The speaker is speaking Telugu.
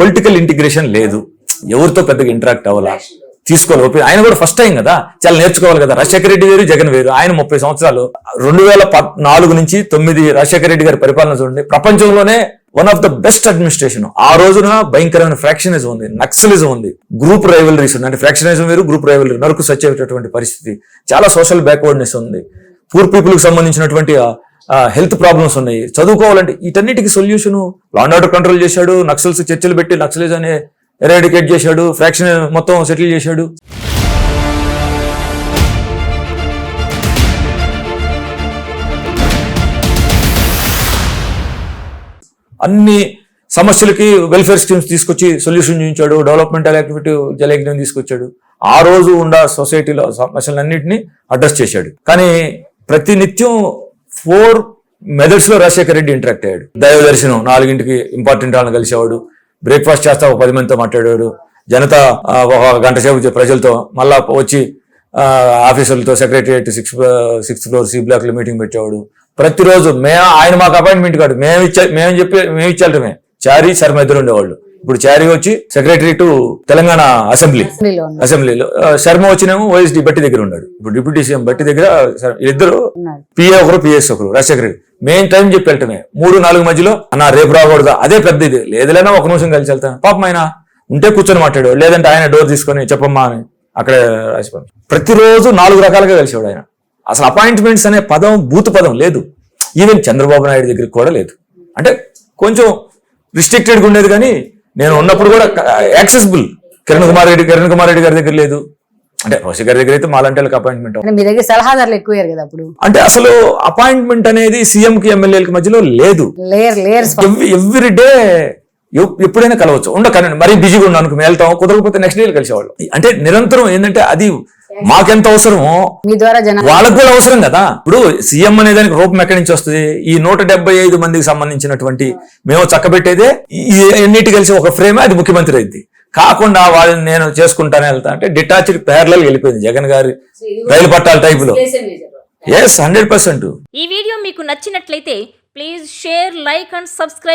పొలిటికల్ ఇంటిగ్రేషన్ లేదు. ఎవరితో పెద్దగా ఇంటరాక్ట్ అవ్వాలా? తీసుకోవాలి. ఆయన కూడా ఫస్ట్ టైం కదా? చాలా నేర్చుకోవాలి కదా? రాజశేఖర రెడ్డి వేరు జగన్ వేరు. ఆయన ముప్పై సంవత్సరాలు. రెండు వేల నాలుగు నుంచి తొమ్మిది రాజశేఖర రెడ్డి గారి పరిపాలన చూడండి. ప్రపంచంలోనే one of the best administration ఆ రోజున భయంకరమైన ఫ్రాక్షనిజం ఉంది. నక్సలిజం ఉంది. గ్రూప్ రైవలరీస్ ఉంది అంటే ఫ్రాక్షనిజం వేరు గ్రూప్ రైవలరీ. నరుకు సచ్చేటటువంటి పరిస్థితి. చాలా సోషల్ బ్యాక్వర్డ్నెస్ ఉంది. పూర్ పీపుల్కి సంబంధించినటువంటి హెల్త్ ప్రాబ్లమ్స్ ఉన్నాయి. చదువుకోవాలంటే వీటన్నిటికీ సొల్యూషన్ లాండ్ ఆర్డర్ కంట్రోల్ చేశాడు నక్సల్స్ చర్చలు పెట్టి నక్సలిజం అనే ఎరాడికేట్ చేశాడు ఫ్రాక్షన్ మొత్తం సెటిల్ చేశాడు. అన్ని సమస్యలకి వెల్ఫేర్ స్కీమ్స్ తీసుకొచ్చి సొల్యూషన్ చూపించాడు డెవలప్మెంటల్ యాక్టివిటీ జలయజ్ఞం తీసుకొచ్చాడు. ఆ రోజు ఉన్న సొసైటీలో సమస్యలన్నింటినీ అడ్రస్ చేశాడు. కానీ ప్రతి నిత్యం ఫోర్ మెథడ్స్లో రాజశేఖర రెడ్డి ఇంటరాక్ట్ అయ్యాడు. దైవ దర్శనం నాలుగింటికి ఇంపార్టెంట్ వాళ్ళని కలిసేవాడు. బ్రేక్ఫాస్ట్ చేస్తా ఒక పది మందితో మాట్లాడేవాడు. జనతా ఒక గంట సేపు ప్రజలతో మళ్ళా వచ్చి ఆఫీసర్లతో secretariat six sixth floor C బ్లాక్లో మీటింగ్ పెట్టేవాడు. ప్రతిరోజు మే ఆయన మాకు అపాయింట్మెంట్ కాదు మేము ఇచ్చే మేము చెప్పి మేము ఇచ్చేటమే. చారీ శర్మ ఇద్దరు ఉండేవాళ్ళు. ఇప్పుడు చారీ వచ్చి సెక్రటరీ టు తెలంగాణ అసెంబ్లీ. అసెంబ్లీలో శర్మ వచ్చినేమో వైఎస్డి బట్టి దగ్గర ఉన్నాడు. ఇప్పుడు డిప్యూటీ సీఎం బట్టి దగ్గర ఇద్దరు. పిఏ ఒకరు పిఎస్ ఒకరు రాజశేఖర రెడ్డి. మెయిన్ టైం చెప్పి వెళ్ళటమే మూడు నాలుగు మధ్యలో అన్న రేపు రాకూడదా? అదే పెద్ద ఇది. లేదులేనా ఒక నిమిషం కలిసి వెళ్తాను పాపం ఆయన ఉంటే కూర్చొని మాట్లాడు. లేదంటే ఆయన డోర్ తీసుకొని చెప్పమ్మా అని అక్కడే రాసి ప్రతిరోజు నాలుగు రకాలుగా కలిసేవాడు ఆయన. అసలు అపాయింట్మెంట్స్ అనే పదం బూత్ పదం లేదు. ఈవెన్ చంద్రబాబు నాయుడు దగ్గరికి కూడా లేదు. అంటే కొంచెం రిస్ట్రిక్టెడ్గా ఉండేది కానీ నేను ఉన్నప్పుడు కూడా యాక్సెసిబుల్ కిరణ్ కుమార్ రెడ్డి కిరణ్ కుమార్ రెడ్డి గారి దగ్గర లేదు. అంటే రోషి గారి దగ్గర అయితే మాలాంటి వాళ్ళకి అపాయింట్మెంట్ అంటే మీ దగ్గర సలహాదారులు ఎక్కువయ్యారు కదా అప్పుడు? అంటే అసలు అపాయింట్మెంట్ అనేది సీఎం కి ఎమ్మెల్యేలకి మధ్యలో లేదు. ఎవ్రీ డే ఎప్పుడైనా కలవచ్చు. ఉండ కానీ మరీ బిజీగా ఉన్నాను వెళ్తాం కుదరకపోతే నెక్స్ట్ డే కలిసేవాళ్ళు. అంటే నిరంతరం ఏంటంటే అది మాకెంత అవసరమో మీ ద్వారా జన వాళ్ళకు కూడా అవసరం కదా. ఇప్పుడు సీఎం అనే దానికి రూపం ఎక్కడి నుంచి వస్తుంది? ఈ నూట డెబ్బై ఐదు మందికి సంబంధించినటువంటి మేము చక్కబెట్టేదే ఈ ఎన్నిటి కలిసి ఒక ఫ్రేమే అది ముఖ్యమంత్రి అయింది. కాకుండా వాళ్ళని నేను చేసుకుంటానే వెళ్తా అంటే డిటాచ్డ్ ప్యారలల్ వెళ్ళిపోయింది జగన్ గారి రైలు పట్టాల టైపులో ఎస్ హండ్రెడ్ పర్సెంట్ ఈ వీడియో మీకు నచ్చినట్లయితే please share like and subscribe